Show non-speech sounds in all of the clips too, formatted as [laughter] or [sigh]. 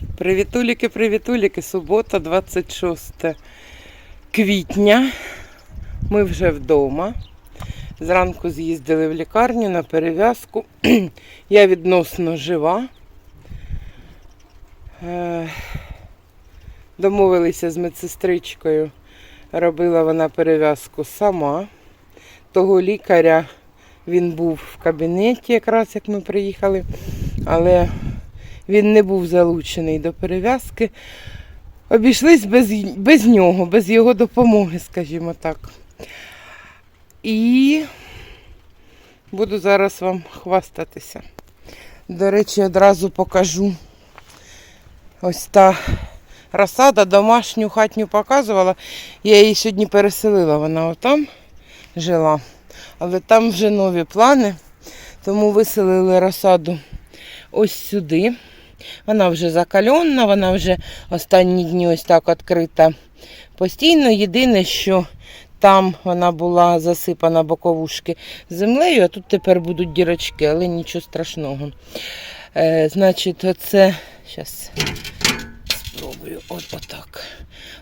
Привітуліки, привітуліки, субота, 26 квітня. Ми вже вдома. Зранку з'їздили в лікарню на перев'язку. [clears throat] Я відносно жива. Е, Домовилися з медсестричкою. Робила вона перев'язку сама. Того лікаря він був в кабінеті, якраз як ми приїхали, але він не був залучений до перев'язки. Обійшлись без, без нього, без його допомоги, скажімо так. І буду зараз вам хвастатися. До речі, одразу покажу ось та розсада, домашню хатню показувала. Я її сьогодні переселила, вона отам жила. Але там вже нові плани, тому виселили розсаду ось сюди. Вона вже закальонна, вона вже останні дні ось так відкрита постійно. Єдине, що там вона була засипана боковушки землею, а тут тепер будуть дірочки, але нічого страшного. Е, значить, оце. Зараз спробую. От, отак.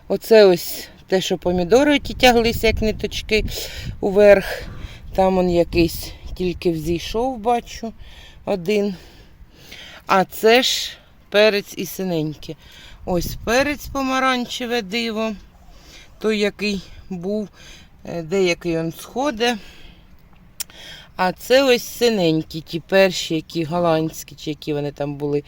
Оце ось те, що помідори ті тяглися, як ниточки уверх. Там он якийсь тільки взійшов, бачу, один. А це ж перець і синенький. Ось перець помаранчеве диво. Той, який був, е, деякий він сходить. А це ось синенькі, ті перші, які голландські, чи які вони там були,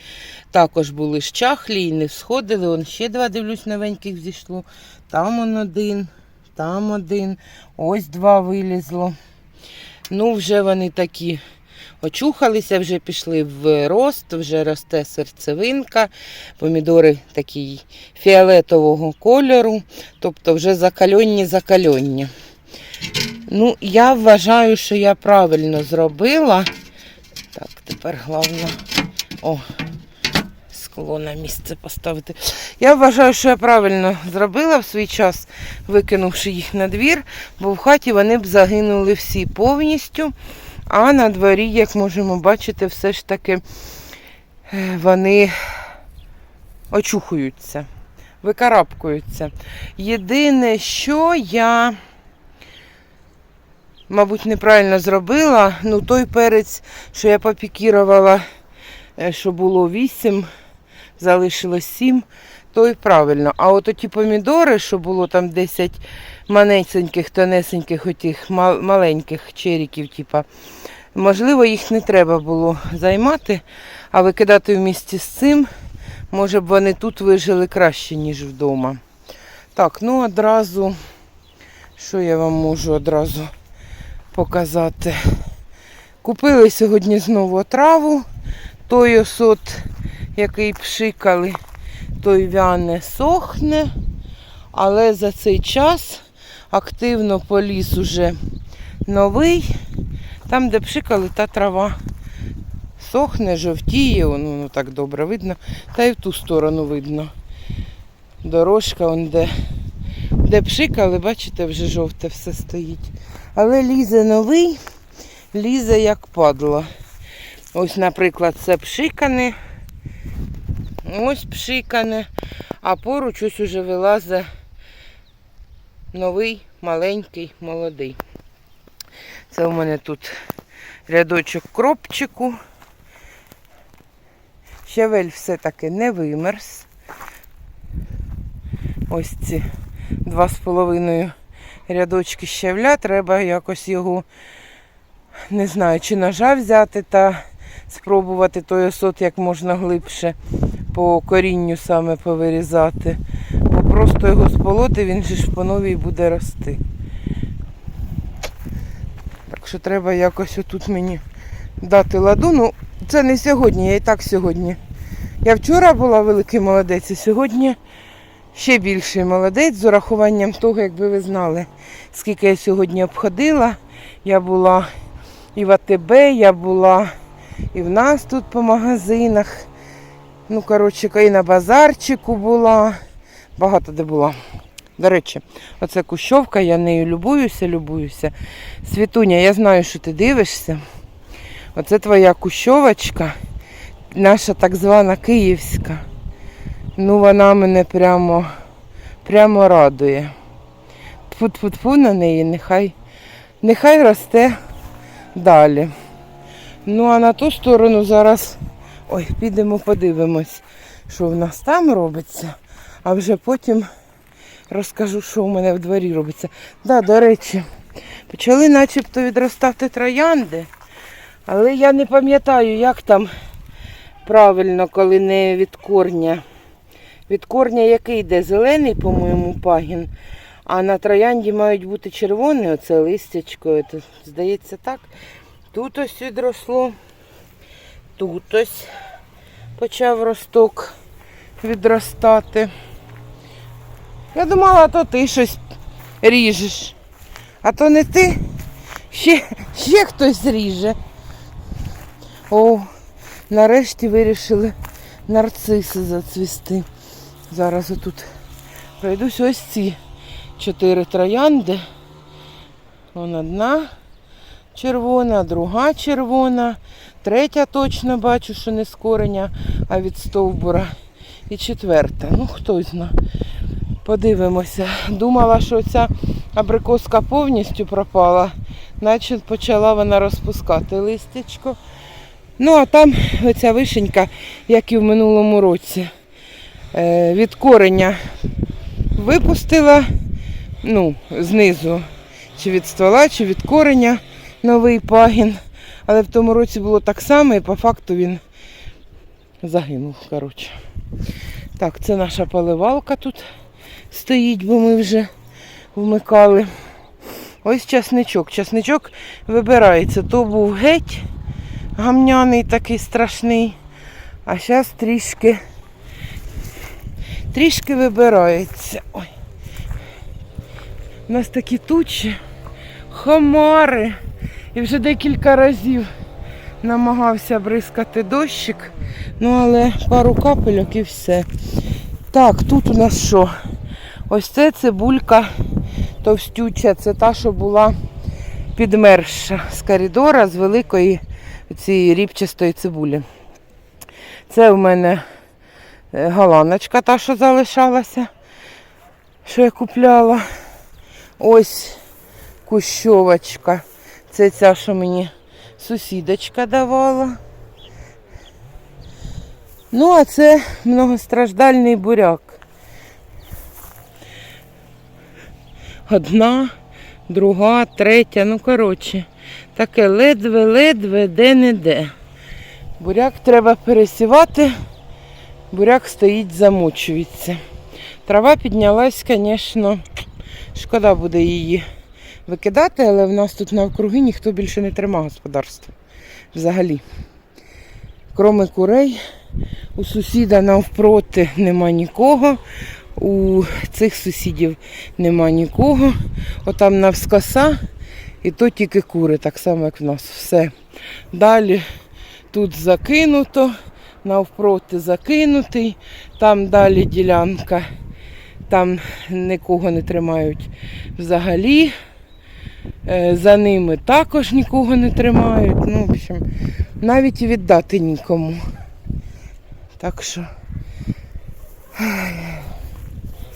також були щахлі і не всходили. Он ще два, дивлюсь, новеньких зійшло. Там он один, там один, ось два вилізло. Ну, вже вони такі очухалися, вже пішли в рост, вже росте серцевинка, помідори такі фіолетового кольору, тобто вже закальонні закальонні. Ну, я вважаю, що я правильно зробила. Так, тепер головне, о, скло на місце поставити. Я вважаю, що я правильно зробила в свій час, викинувши їх на двір, бо в хаті вони б загинули всі повністю. А на дворі, як можемо бачити, все ж таки е, вони очухуються, викарабкуються. Єдине, що я, мабуть, неправильно зробила, ну той перець, що я попікірувала, е, що було 8, залишилось 7, той правильно. А от ті помідори, що було там 10 манесеньких, тонесеньких, отих мал- маленьких черіків, типа, можливо, їх не треба було займати, а викидати в місті з цим, може б вони тут вижили краще, ніж вдома. Так, ну одразу, що я вам можу одразу показати? Купили сьогодні знову траву, той осот, який пшикали, той вяне сохне, але за цей час активно поліз уже новий. Там, де пшикали, та трава сохне, жовтіє, воно, воно так добре видно. Та й в ту сторону видно. Дорожка, он де, де пшикали, бачите, вже жовте все стоїть. Але лізе новий, лізе як падло. Ось, наприклад, це пшикане. Ось пшикане, а поруч ось уже вилазить новий, маленький, молодий. Це у мене тут рядочок кропчику. Щавель все-таки не вимерз. Ось ці два з половиною рядочки щавля. Треба якось його, не знаю, чи ножа взяти та спробувати той осот як можна глибше по корінню саме повирізати. Просто його сполоти, він же ж по новій буде рости. Так що треба якось отут мені дати ладу. Ну, це не сьогодні, я і так сьогодні. Я вчора була великий молодець, і сьогодні ще більший молодець з урахуванням того, якби ви знали, скільки я сьогодні обходила. Я була і в АТБ, я була і в нас тут по магазинах. Ну, коротше, і на базарчику була. Багато де була. До речі, оце кущовка, я нею любуюся, любуюся. Світуня, я знаю, що ти дивишся. Оце твоя кущовочка, наша так звана київська. Ну, вона мене прямо, прямо радує. Тфу-тфу-тфу на неї, нехай, нехай росте далі. Ну, а на ту сторону зараз. Ой, підемо подивимось, що в нас там робиться, а вже потім розкажу, що у мене в дворі робиться. Да, до речі, почали начебто відростати троянди, але я не пам'ятаю, як там правильно, коли не від корня. Від корня який йде? Зелений, по-моєму, пагін. А на троянді мають бути червоні, оце листячко. Це, здається, так. Тут ось відросло. Тут ось почав росток відростати. Я думала, то ти щось ріжеш. А то не ти. Ще, ще хтось ріже. О, нарешті вирішили нарциси зацвісти. Зараз отут пройдусь ось ці чотири троянди. Вон одна червона, друга червона, третя точно бачу, що не з а від стовбура. І четверта. Ну, хто знає. Подивимося. Думала, що ця абрикоска повністю пропала, наче почала вона розпускати листячко. Ну, а там оця вишенька, як і в минулому році, е, від кореня випустила, ну, знизу, чи від ствола, чи від кореня новий пагін. Але в тому році було так само і по факту він загинув. коротше. Так, це наша поливалка тут стоїть, бо ми вже вмикали. Ось часничок. Часничок вибирається. То був геть гамняний такий страшний. А зараз трішки трішки вибирається. Ой. У нас такі тучі, хомари. І вже декілька разів намагався бризкати дощик. Ну, але пару капельок і все. Так, тут у нас що? Ось це цибулька товстюча. Це та, що була підмерша з коридора з великої цієї ріпчастої цибулі. Це в мене е, галаночка, та, що залишалася, що я купляла. Ось кущовочка. Це ця, що мені сусідочка давала. Ну, а це многостраждальний буряк. Одна, друга, третя, ну коротше, таке ледве-ледве, де-не-де. Буряк треба пересівати, буряк стоїть, замочується. Трава піднялась, звісно, шкода буде її викидати, але в нас тут навкруги ніхто більше не тримає господарство. Взагалі. Кроме курей, у сусіда навпроти нема нікого, у цих сусідів нема нікого. Отам навскоса, і то тільки кури, так само, як в нас. Все. Далі тут закинуто, навпроти закинутий, там далі ділянка, там нікого не тримають взагалі. Е, За ними також нікого не тримають. Ну, в общем, навіть і віддати нікому. Так що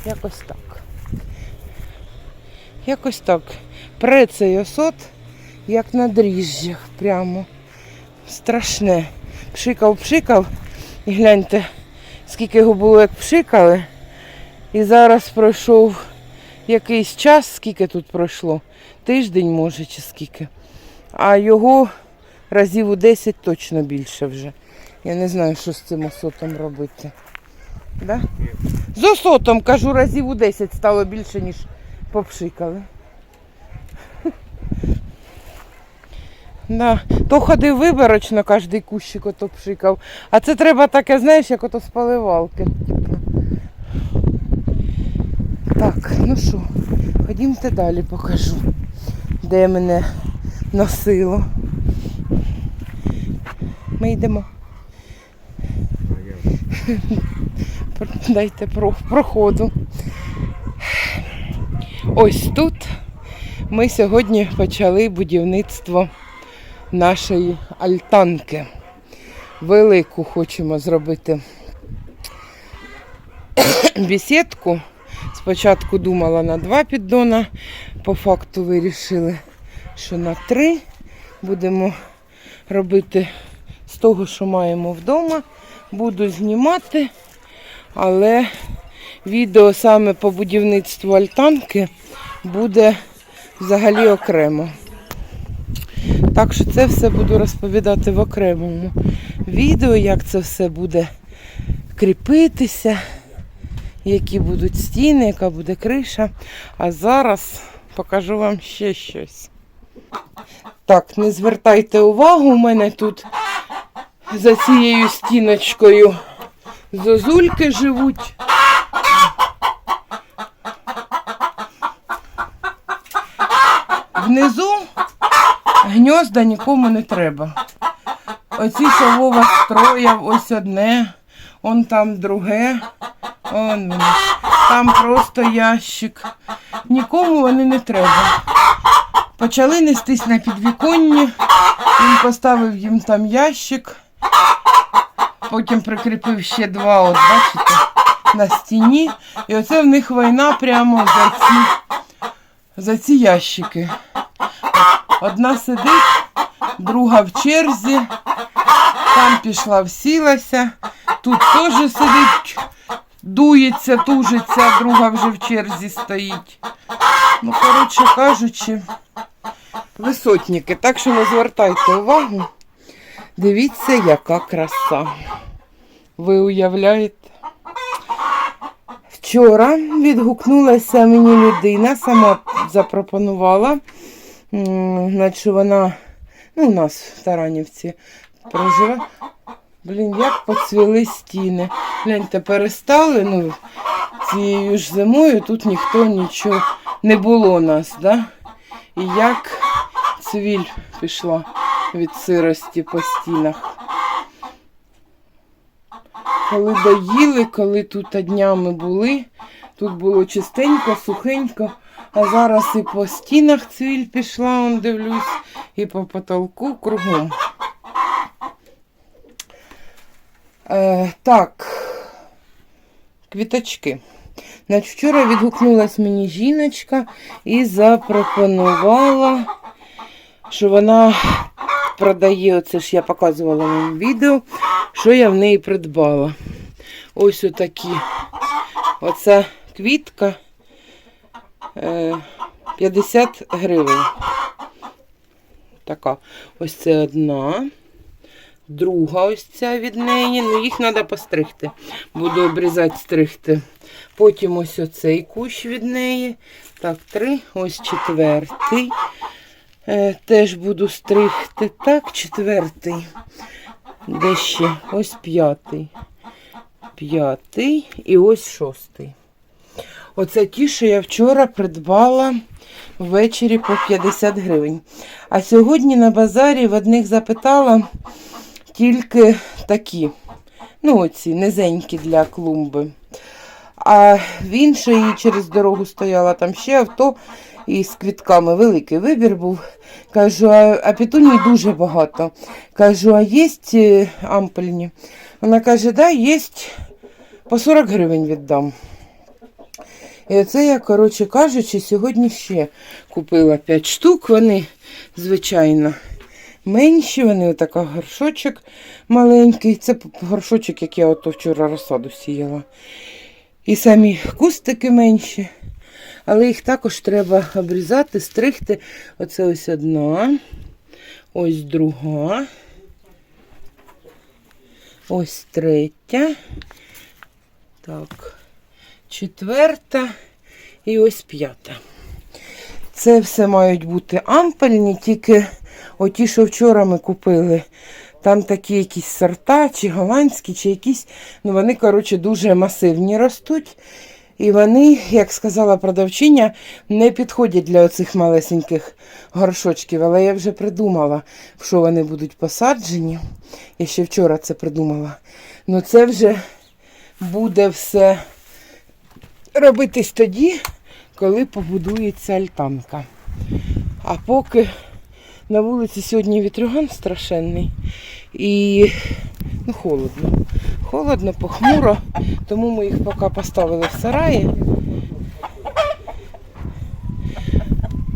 якось так. Якось так. Пре цей осот, як на дріжджах прямо. Страшне. Пшикав, пшикав. І гляньте, скільки його було, як пшикали. І зараз пройшов якийсь час, скільки тут пройшло. Тиждень, може, чи скільки. А його разів у 10 точно більше вже. Я не знаю, що з цим осотом робити. Да? З осотом, кажу, разів у 10 стало більше, ніж попшикали. Да. То ходив виборочно, кожний кущик ото пшикав. А це треба таке, знаєш, як ото з поливалки. Так, ну що, ходімте далі покажу, де мене носило. Ми йдемо. Дайте про- проходу. Ось тут ми сьогодні почали будівництво нашої альтанки. Велику хочемо зробити [coughs] бесідку. Спочатку думала на два піддона, по факту вирішили, що на три будемо робити з того, що маємо вдома. Буду знімати, але відео саме по будівництву альтанки буде взагалі окремо. Так що це все буду розповідати в окремому відео, як це все буде кріпитися, які будуть стіни, яка буде криша. А зараз покажу вам ще щось. Так, не звертайте увагу, у мене тут за цією стіночкою зозульки живуть. Внизу гнізда нікому не треба. Оці совова строя, ось одне, он там друге, он. Там просто ящик. Нікому вони не треба. Почали нестись на підвіконні, він поставив їм там ящик, потім прикріпив ще два, от бачите, на стіні. І оце в них війна прямо за ці, за ці ящики. Одна сидить, друга в черзі, там пішла, всілася, тут теж сидить, дується, тужиться, друга вже в черзі стоїть. Ну, коротше кажучи, висотники. Так що не звертайте увагу. Дивіться, яка краса. Ви уявляєте? Вчора відгукнулася мені людина, сама запропонувала. Значить, вона ну, у нас в Таранівці проживе. Блін, як поцвіли стіни. Гляньте, перестали, ну, цією ж зимою тут ніхто нічого не було у нас, да? І як цвіль пішла від сирості по стінах. Коли доїли, коли тут днями були, тут було чистенько, сухенько, а зараз і по стінах цвіль пішла, он дивлюсь, і по потолку кругом. Е, так, квіточки. Значить, вчора відгукнулась мені жіночка і запропонувала, що вона продає, оце ж я показувала вам відео, що я в неї придбала. Ось отакі. Оця квітка е, 50 гривень. Така. Ось це одна. Друга ось ця від неї. Ну, їх треба постригти. Буду обрізати, стригти. Потім ось оцей кущ від неї. Так, три. Ось четвертий. Е, теж буду стригти. Так, четвертий. Де ще? Ось п'ятий. П'ятий і ось шостий. Оце ті, що я вчора придбала ввечері по 50 гривень. А сьогодні на базарі в одних запитала тільки такі. Ну, оці низенькі для клумби. А в іншої через дорогу стояла там ще авто із квітками. Великий вибір був. Кажу, а, а петуній дуже багато. Кажу, а є е, ампельні? Вона каже, да, є. По 40 гривень віддам. І оце я, коротше кажучи, сьогодні ще купила 5 штук. Вони, звичайно, менші. Вони отака горшочок маленький. Це горшочок, як я ото вчора розсаду сіяла. І самі кустики менші. Але їх також треба обрізати, стригти. Оце ось одна, ось друга, ось третя. Так, четверта і ось п'ята. Це все мають бути ампельні, тільки оті, що вчора ми купили. Там такі якісь сорта, чи голландські, чи якісь, ну вони, коротше, дуже масивні ростуть. І вони, як сказала продавчиня, не підходять для оцих малесеньких горшочків. Але я вже придумала, що вони будуть посаджені. Я ще вчора це придумала. Ну це вже буде все робитись тоді, коли побудується альтанка. А поки на вулиці сьогодні вітрюган страшенний і ну, холодно. Холодно, похмуро, тому ми їх поки поставили в сараї.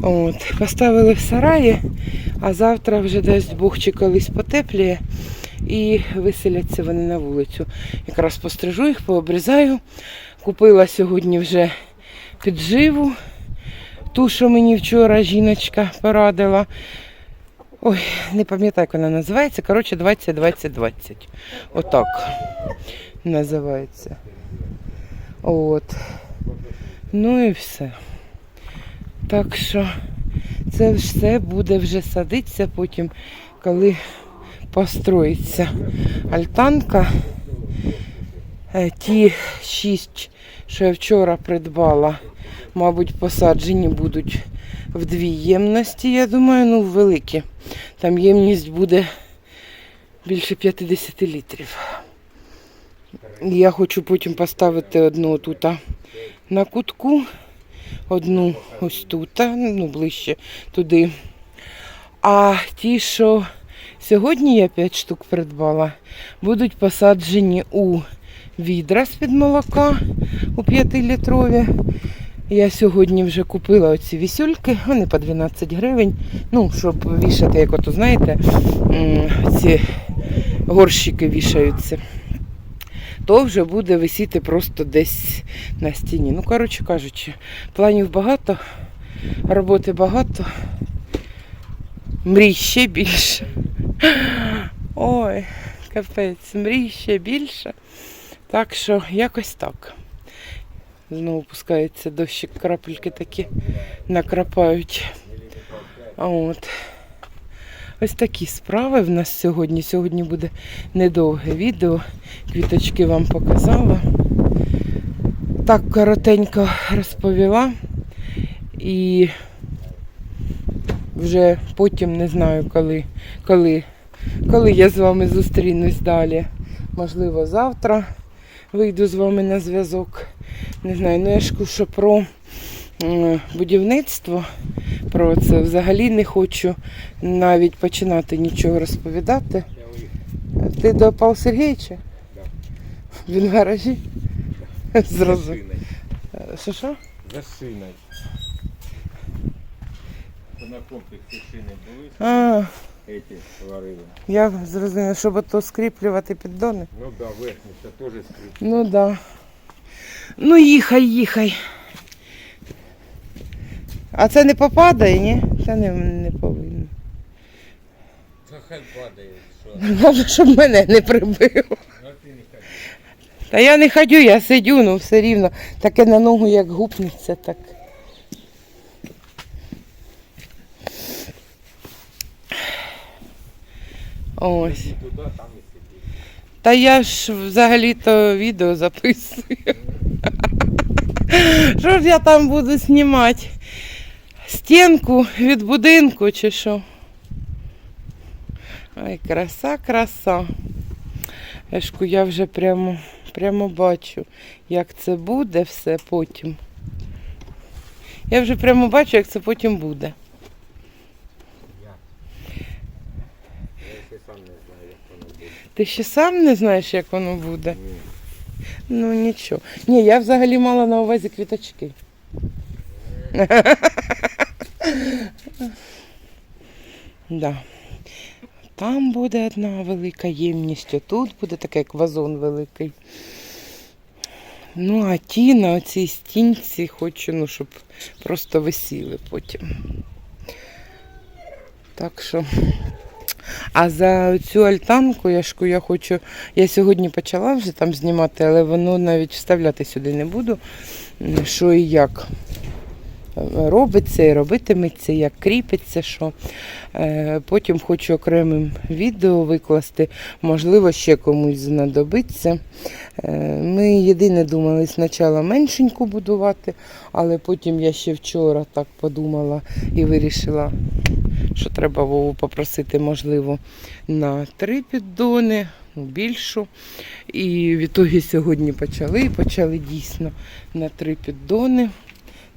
От, поставили в сараї, а завтра вже дасть Бог чи колись потепліє і виселяться вони на вулицю. Якраз пострижу їх, пообрізаю. Купила сьогодні вже підживу, ту, що мені вчора жіночка порадила. Ой, не пам'ятаю, як вона називається. Коротше, 20-20-20. Отак називається. От. Ну і все. Так що це все буде вже садитися потім, коли построїться альтанка. Е, Ті шість, що я вчора придбала, мабуть, посаджені будуть в дві ємності, я думаю, ну великі. Там ємність буде більше 50 літрів. Я хочу потім поставити одну тут на кутку, одну ось тут, ну ближче туди. А ті, що сьогодні я 5 штук придбала, будуть посаджені у відра з-під молока у 5-літрові. Я сьогодні вже купила оці вісюльки, вони по 12 гривень. Ну, щоб вішати, як ото, знаєте, ці горщики вішаються. То вже буде висіти просто десь на стіні. Ну, коротше кажучи, планів багато, роботи багато, мрій ще більше. Ой, капець, мрій ще більше. Так що якось так. Знову пускається дощик, крапельки такі накрапають. От. Ось такі справи в нас сьогодні. Сьогодні буде недовге відео. Квіточки вам показала. Так коротенько розповіла. І вже потім не знаю, коли, коли, коли я з вами зустрінусь далі. Можливо, завтра вийду з вами на зв'язок. Не знаю, ну я ж що про будівництво, про це взагалі не хочу навіть починати нічого розповідати. Ти до Павла Сергійовича? Він в гаражі? [laughs] Зразу. Що що? За шиною. На комплексі шини були, А, эти варили. я зрозуміла, щоб ото скріплювати піддони. Ну да, верхні, це теж скріп. Ну так. Да. Ну їхай, їхай. А це не попадає, ні? Це не, не повинно. Та хай падає, що. Головне, щоб мене не прибило. А ти не ходи. Та я не ходю, я сидю, ну все рівно. Таке на ногу як гупнеться, так. Ось. Туди, там і сиди. Та я ж взагалі-то відео записую. [laughs] Що ж я там буду знімати? Стінку від будинку чи що? Ой, краса, краса. Ешку, я вже прямо, прямо бачу, як це буде все потім. Я вже прямо бачу, як це потім буде. Я. Я ще сам не знаю, як воно буде. Ти ще сам не знаєш, як воно буде? Ні. Ну нічого. Ні, я взагалі мала на увазі квіточки. [laughs] да. Там буде одна велика ємність, тут буде такий як вазон великий. Ну, а ті на цій стінці хочу, ну, щоб просто висіли потім. Так що. А за цю альтанку, я ж я хочу. Я сьогодні почала вже там знімати, але воно навіть вставляти сюди не буду. Що і як е, робиться і робитиметься, як кріпиться, що. Е, Потім хочу окремим відео викласти, можливо, ще комусь знадобиться. Е, Ми єдине думали спочатку меншеньку будувати, але потім я ще вчора так подумала і вирішила, що треба Вову попросити, можливо, на три піддони, ну, більшу. І в ітогі сьогодні почали, і почали дійсно на три піддони.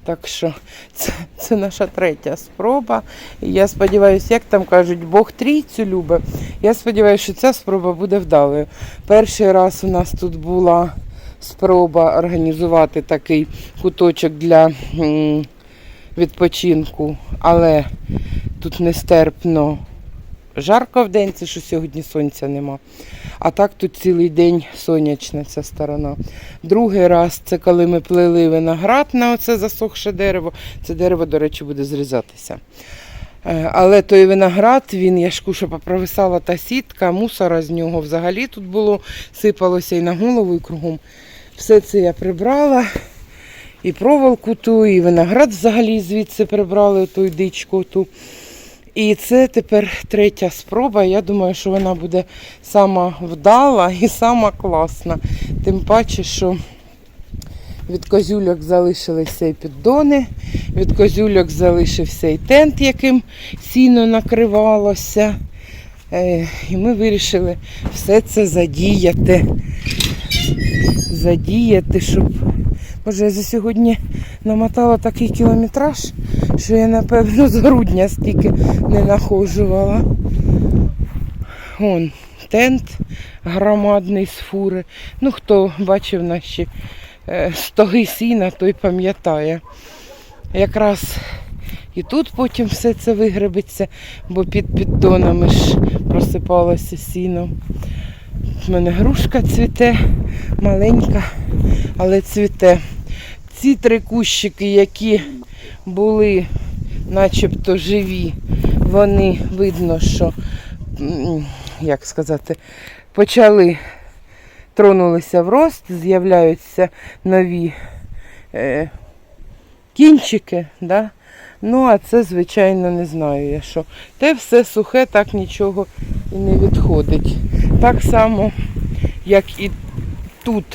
Так що це, це наша третя спроба. І я сподіваюся, як там кажуть, Бог трійцю любить. Я сподіваюся, що ця спроба буде вдалою. Перший раз у нас тут була спроба організувати такий куточок для відпочинку, але тут нестерпно жарко в день, це що сьогодні сонця нема. А так тут цілий день сонячна ця сторона. Другий раз це коли ми плели виноград на оце засохше дерево. Це дерево, до речі, буде зрізатися. Е, Але той виноград, він, я ж куша попровисала та сітка, мусора з нього взагалі тут було, сипалося і на голову, і кругом. Все це я прибрала. І проволоку ту, і виноград взагалі звідси прибрали ту дичку ту. І це тепер третя спроба. Я думаю, що вона буде сама вдала і сама класна. Тим паче, що від козюльок залишилися і піддони, від козюльок залишився і тент, яким сіно накривалося. Е, І ми вирішили все це задіяти. Задіяти, щоб. Може, я за сьогодні намотала такий кілометраж, що я, напевно, з грудня стільки не нахожувала. Вон тент громадний з фури. Ну, хто бачив наші е, стоги сіна, той пам'ятає. Якраз і тут потім все це вигребеться, бо під піддонами ж просипалося сіно. У мене грушка цвіте, маленька, але цвіте. Ці три кущики, які були начебто живі, вони видно, що, як сказати, почали тронулися в рост, з'являються нові е, кінчики. Да? Ну, а це, звичайно, не знаю я що. Те все сухе, так нічого і не відходить. Так само, як і тут.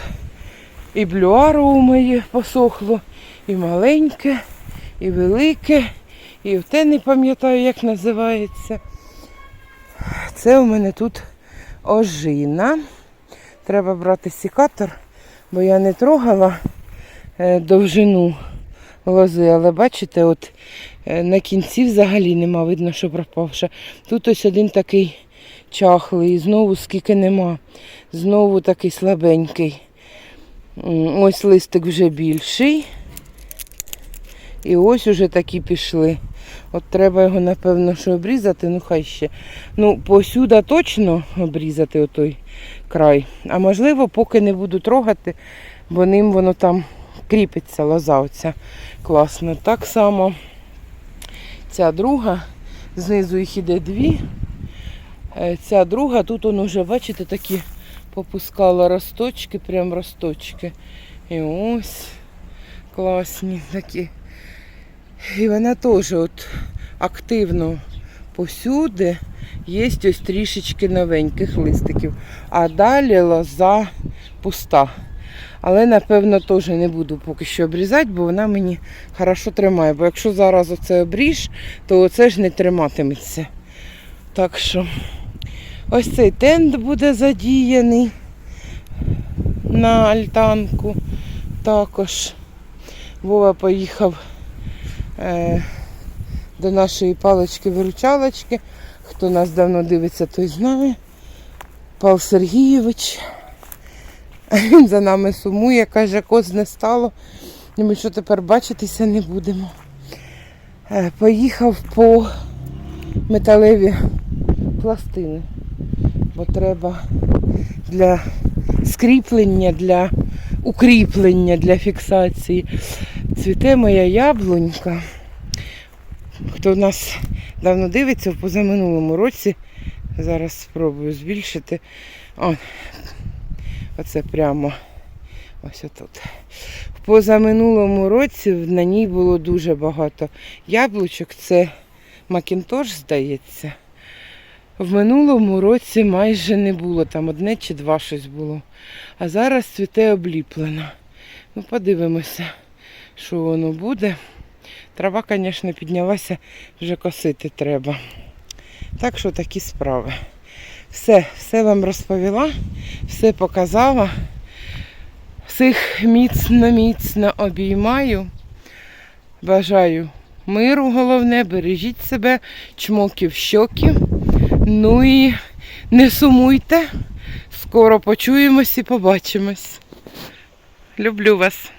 І блюаро у моє посохло, і маленьке, і велике, і те не пам'ятаю, як називається. Це у мене тут ожина. Треба брати сікатор, бо я не трогала е, довжину лози, але бачите, от е, на кінці взагалі нема, видно, що пропавша. Тут ось один такий чахлий, і знову скільки нема. Знову такий слабенький. Ось листик вже більший. І ось уже такі пішли. От треба його, напевно, що обрізати, ну хай ще. Ну, посюди точно обрізати отой край. А можливо, поки не буду трогати, бо ним воно там кріпиться, лоза оця класно. Так само ця друга, знизу їх іде дві. Е, Ця друга, тут он уже, бачите, такі попускала росточки, прям росточки. І ось класні такі. І вона теж от активно повсюди є ось трішечки новеньких листиків. А далі лоза пуста. Але, напевно, теж не буду поки що обрізати, бо вона мені хорошо тримає. Бо якщо зараз оце обріж, то оце ж не триматиметься. Так що ось цей тент буде задіяний на альтанку. Також Вова поїхав е, до нашої палички-виручалочки. Хто нас давно дивиться, той знає. Павло Сергійович. Він за нами сумує, каже, коз не стало. Ми що тепер бачитися не будемо. Е, Поїхав по металеві пластини, бо треба для скріплення, для укріплення, для фіксації. Цвіте моя яблунька. Хто нас давно дивиться, в позаминулому році, зараз спробую збільшити. О, оце прямо ось отут. В позаминулому році на ній було дуже багато яблучок. Це Макінтош, здається. В минулому році майже не було, там одне чи два щось було. А зараз цвіте обліплено. Ну, подивимося, що воно буде. Трава, звісно, піднялася, вже косити треба. Так що такі справи. Все, все вам розповіла, все показала. Всіх міцно-міцно обіймаю. Бажаю миру, головне, бережіть себе, чмоків щоки. Ну і не сумуйте. Скоро почуємось і побачимось. Люблю вас.